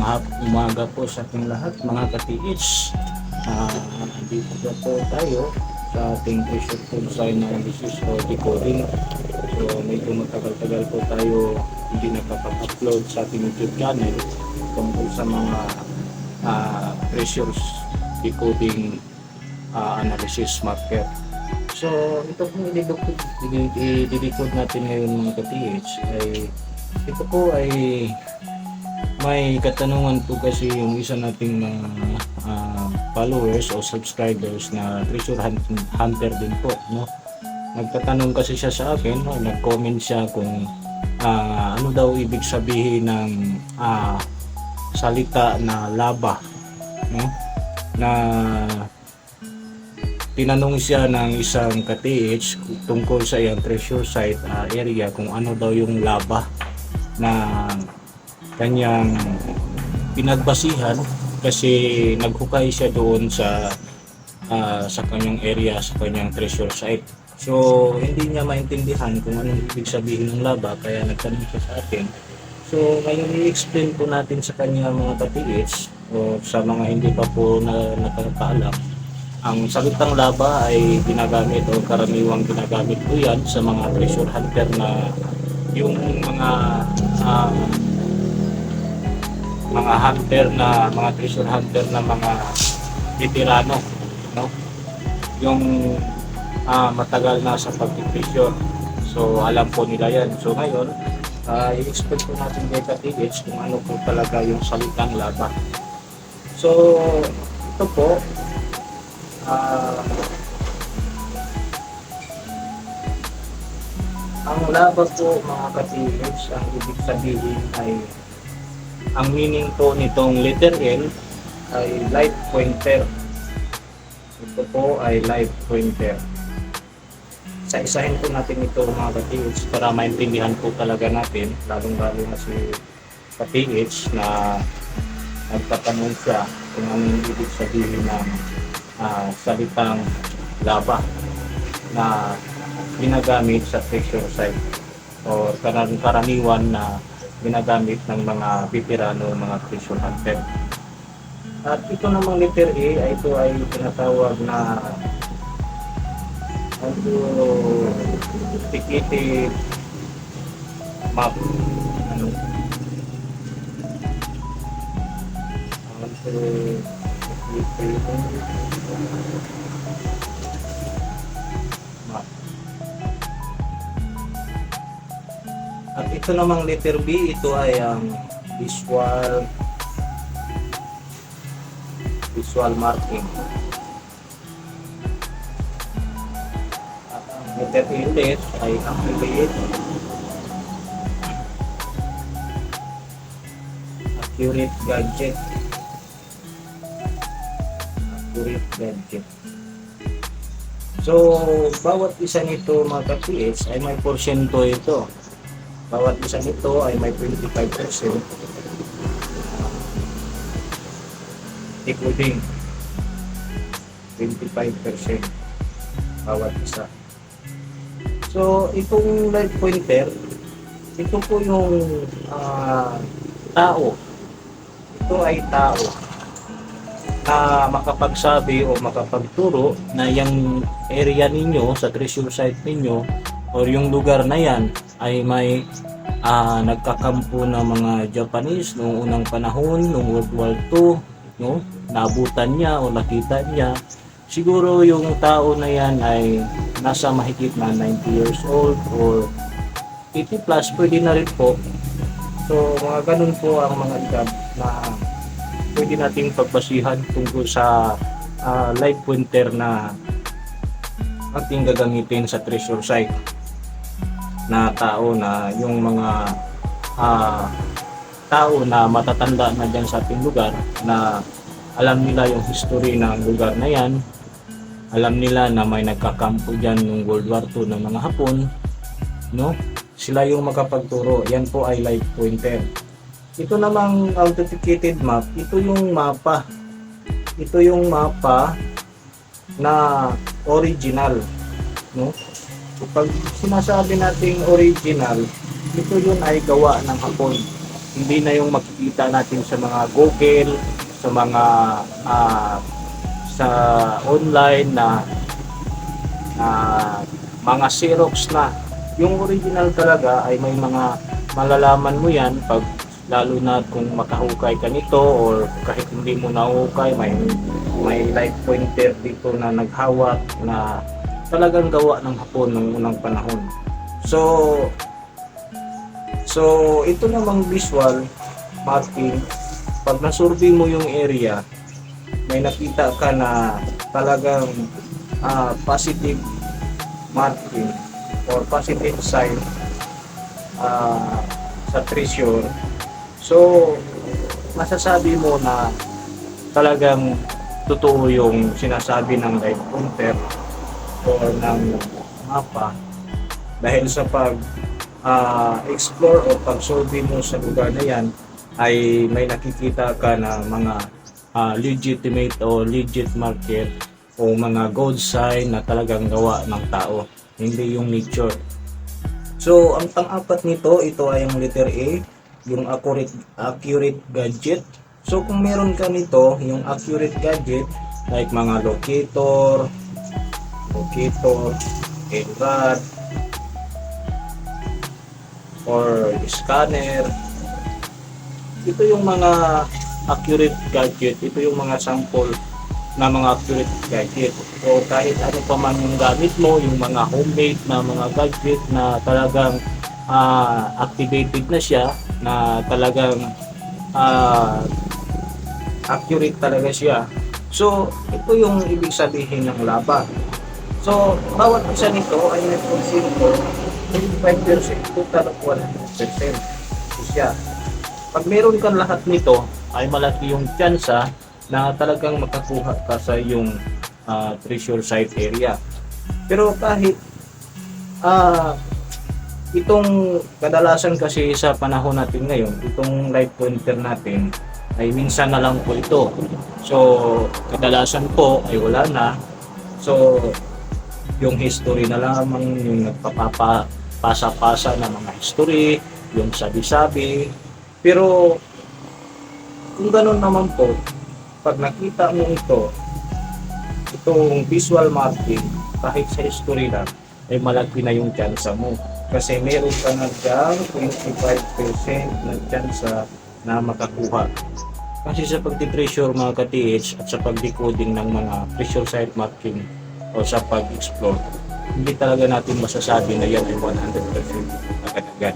hap- umaga po sa ating lahat mga ka-TH. Ah, dito na po tayo sa ating pressure tool sign analysis o decoding. So medyo matagal-tagal po tayo hindi nakapag-upload sa ating YouTube channel tungkol sa mga ah, pressures decoding ah, analysis marker. So ito pong i-decode natin ngayon mga ka-TH ay ito po ay may katanungan po kasi yung isa nating mga ah, followers o subscribers na treasure hunt- hunter din po no nagtatanong kasi siya sa akin no? nag-comment siya kung ah, ano daw ibig sabihin ng ah, salita na laba no na tinanong siya ng isang ka-TH tungkol sa iyang treasure site ah, area kung ano daw yung laba na kanyang pinagbasihan kasi naghukay siya doon sa ah, sa kanyang area, sa kanyang treasure site. So, hindi niya maintindihan kung anong ibig sabihin ng laba, kaya nagtanong siya sa atin. So, ngayon i-explain po natin sa kanya mga ka-TH o sa mga hindi pa po na nakakaalam. Ang salitang laba ay ginagamit o karaniwang ginagamit po yan sa mga treasure hunter na yung mga ah, mga hunter na mga treasure hunter na mga veterano no? Yung ah, matagal na sa pagtitreasure so alam po nila yan. So ngayon ah, i-expect po natin kay ka-TH kung ano po talaga yung salitang laba so ito po ah, ang laba po mga ka-TH ang ibig sabihin ay ang meaning po nitong letter L ay light pointer. Ito po ay light pointer. Sa isahin po natin ito mga ka-TH para maintindihan po talaga natin, lalong-lalo na si ka-TH na nagtatanong siya kung anong ibig sabihin ng ah, salitang laba na ginagamit sa treasure site o karan karaniwan na ginagamit ng mga veterano, mga treasure hunter. At ito namang letter A ito ay tinatawag na ano ticketed map. Ano? Ano map ito namang letter B, ito ay ang visual visual marking. At ang letter A ulit ay accurate accurate gadget. Accurate gadget. So, bawat isa nito mga ka-PH ay may porsyento ito. Bawat isa nito ay may 25% decoding. 25% bawat isa. So, itong light pointer, ito po yung ah, tao. Ito ay tao na makapagsabi o makapagturo na yung area ninyo sa treasure site ninyo or yung lugar na yan ay may ah, nagkakampo ng mga Japanese noong unang panahon, noong World War II, no? Nabutan niya o nakita niya. Siguro yung tao na yan ay nasa mahigit na 90 years old or 80 plus, pwede na rin po. So, mga ganun po ang mga edad na pwede nating pagbasihan tungkol sa ah, light pointer na ating gagamitin sa treasure site na tao na yung mga ah, tao na matatanda na dyan sa ating lugar na alam nila yung history ng lugar na yan alam nila na may nagkakampo dyan ng World War II ng mga Hapon no? Sila yung makapagturo. Yan po ay light pointer. Ito namang authenticated map ito yung mapa. Ito yung mapa na original no Pag sinasabi nating original, ito yun ay gawa ng Hapon. hindi na yung makikita natin sa mga Google, sa mga ah, sa online na na mga Xerox na. Yung original talaga ay may mga malalaman mo yan pag lalo na kung makahukay ka nito or kahit hindi mo nahukay may may light pointer dito na naghawak na talagang gawa ng Hapon nung unang panahon. So So ito namang visual mapping pag nasurvey mo yung area may nakita ka na talagang ah, positive marking or positive sign ah, sa treasure. So, masasabi mo na talagang totoo yung sinasabi ng light counter or ng mapa dahil sa pag ah, explore o pag survey mo sa lugar na yan ay may nakikita ka na mga ah, legitimate o legit market o mga gold sign na talagang gawa ng tao, hindi yung nature. So, ang pang-apat nito, ito ay ang letter A, yung accurate, accurate gadget. So, kung meron ka nito, yung accurate gadget, like mga locator, locator, rod, or scanner, ito yung mga accurate gadget, ito yung mga sample na mga accurate gadget. O kahit ano pa man yung gamit mo, yung mga homemade na mga gadget na talagang ah, activated na siya, na talagang ah, accurate talaga siya. So, ito yung ibig sabihin ng laba. So, bawat isa nito ay nag-consume ko 25% total of 100% Ito siya. Pag meron kang lahat nito, ay malaki yung tsansa na talagang makakuha ka sa iyong ah, treasure site area. Pero kahit ah itong kadalasan kasi sa panahon natin ngayon, itong light pointer natin ay minsan na lang po ito. So, kadalasan po ay wala na. So, yung history na lamang, yung nagpapapasa-pasa na mga history, yung sabi-sabi. Pero, kung ganun naman po, pag nakita mo ito, itong visual mapping, kahit sa history lang, ay malaki na yung tsansa mo. Kasi meron ka na dyan 25% ng tsansa na makakuha. Kasi sa pagdi-pressure mga ka-TH at sa pag-decoding ng mga pressure site mapping o sa pag-explore, hindi talaga natin masasabi na yan ay 100% agad-agad.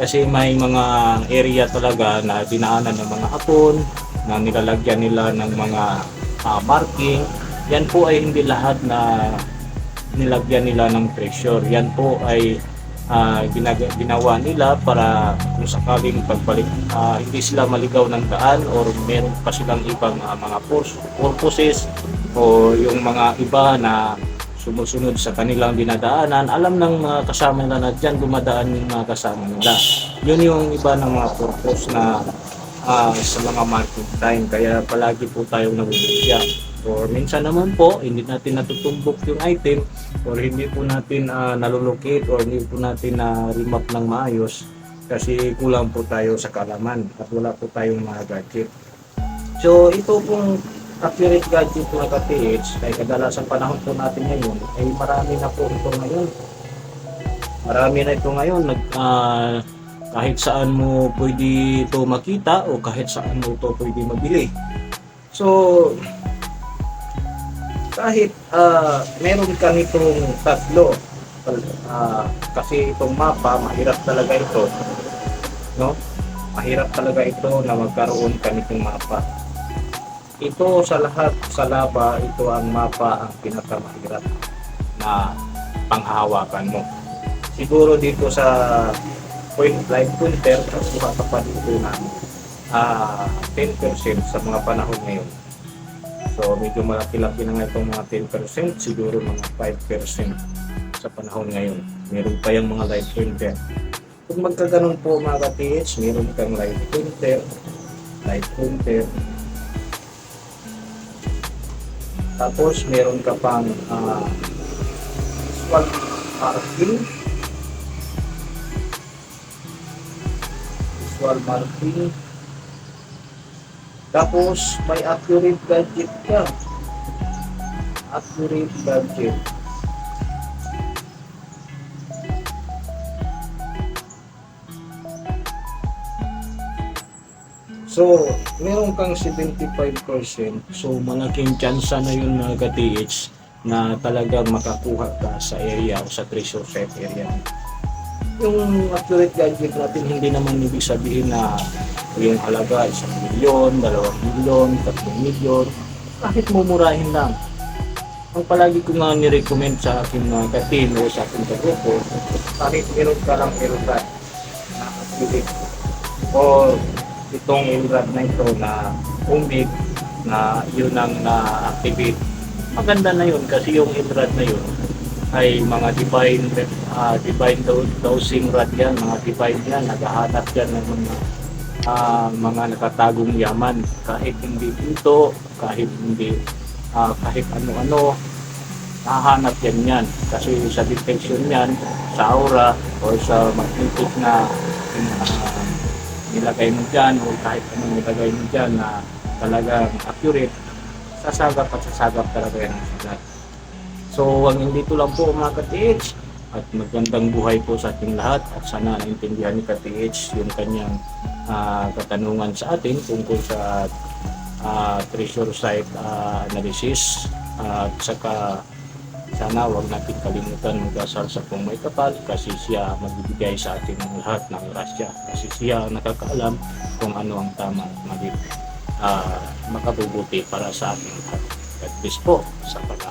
Kasi may mga area talaga na dinaanan ng mga hapon, na nilalagyan nila ng mga ah, marking. Yan po ay hindi lahat na nilagyan nila ng pressure. Yan po ay ah, ginag- ginawa nila para kung sakaling pagbalik ah, hindi sila maligaw ng daan or meron pa silang ibang ah, mga purposes o yung mga iba na sumusunod sa kanilang dinadaanan, alam ng mga kasama nila na dyan dumadaan yung mga kasama nila. Yun yung iba ng mga purpose na ah, sa mga market time. Kaya palagi po tayong nabibigyan. Or minsan naman po, hindi natin natutumbok yung item or hindi po natin uh, nalolocate or hindi po natin na remap ng maayos kasi kulang po tayo sa kalaman at wala po tayong mga gadget. So ito pong accurate gadget na ka-TH ay kadalasan panahon po natin ngayon ay marami na po ito ngayon. Marami na ito ngayon. Nag, ah, kahit saan mo pwede ito makita o kahit saan mo ito pwede mabili. So, kahit ah, meron ka nitong tatlo, ah, kasi itong mapa, mahirap talaga ito. No? Mahirap talaga ito na magkaroon ka nitong mapa. Ito sa lahat sa laba, ito ang mapa ang pinakamahirap na panghahawakan mo. Siguro dito sa point live pointer, kuha ka pa dito ng ah 10% sa mga panahon ngayon. So medyo malaki-laki na nga itong mga 10%, siguro mga 5% sa panahon ngayon. Meron pa yung mga live pointer. Kung magkaganon po mga ka-TH, meron kang live pointer, live pointer, tapos meron ka pang uh, visual marking, visual marking. Tapos, may accurate gadget ka. Accurate gadget. So, meron kang 75%. So, malaking tsansa na yun mga ka-TH na talagang makakuha ka sa area o sa treasure set area. Yung accurate gadget natin, hindi naman ibig sabihin na yung halaga isang milyon, dalawang milyon, tatlong milyon, kahit mumurahin lang. Ang palagi ko nga nirecommend sa aking mga ka-team o sa aking ka-grupo, kahit meron ka lang meron ka na accurate itong Elrad na ito na umig na yun ang na-activate. Maganda na yun kasi yung Elrad na yun ay mga divine uh, divine do- dosing rod yan, mga divine yan, naghahanap yan ng mga ah, mga nakatagong yaman kahit hindi ito, kahit hindi ah, kahit ano-ano nahanap yan yan kasi sa detection yan sa aura o sa magnetic na ah, nilagay mo dyan o kahit anong nilagay mo dyan na talagang accurate, sasagap at sasagap talaga yan ang sulat. So, hanggang dito lang po mga ka-TH at magandang buhay po sa ating lahat at sana naintindihan ni ka-TH yung kanyang ah, katanungan sa atin tungkol sa ah, treasure site ah, analysis at saka sana wag natin kalimutan magdasal sa kung may kapal kasi siya magbibigay sa atin ng lahat ng rasya kasi siya nakakaalam kung ano ang tama at mali ah, makabubuti para sa ating lahat. God bless po sa pag